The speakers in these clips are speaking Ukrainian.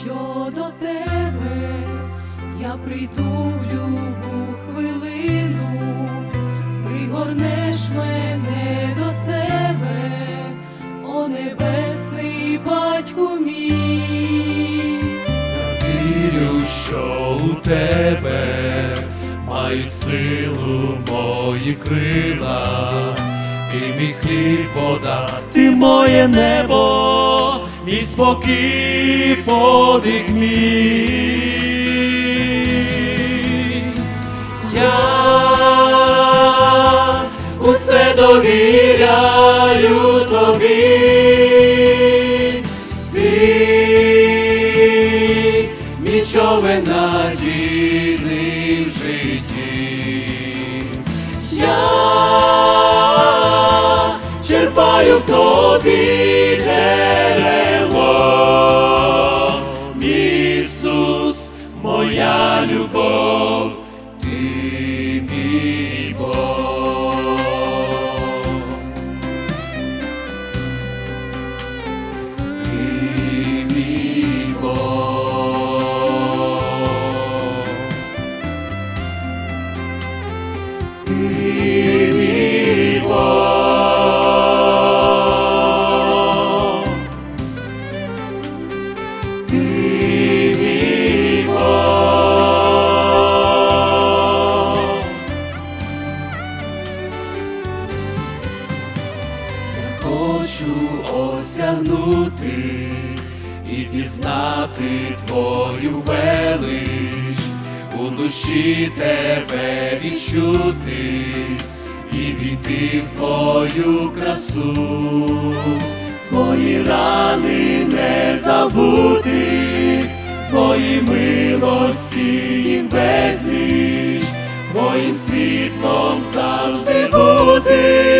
що до тебе. Я прийду в любу хвилину, пригорнеш мене до себе, о небесний батьку мій, я вірю, що у тебе маю силу мої крила, і мій хліб вода, ти моє небо і спокій подих мій. Я усе довіряю тобі. Ти човен надійний в житті. Я черпаю в тобі Хочу осягнути і пізнати твою велич, душі тебе відчути і війти в твою красу, твої рани не забути, твої милості їх безліч, твоїм світлом завжди бути,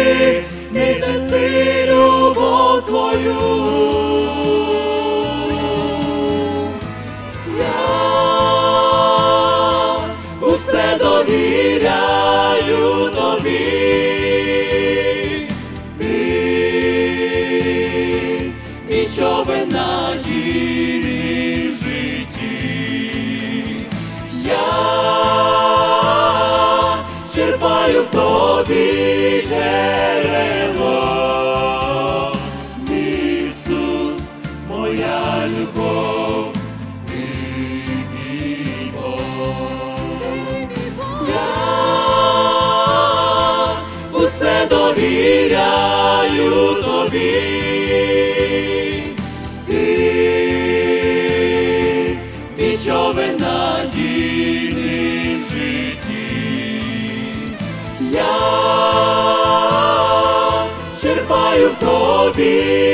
довіряю тобі. Довіряю тобі. Ти мій човен надійний в житті. Я черпаю в тобі.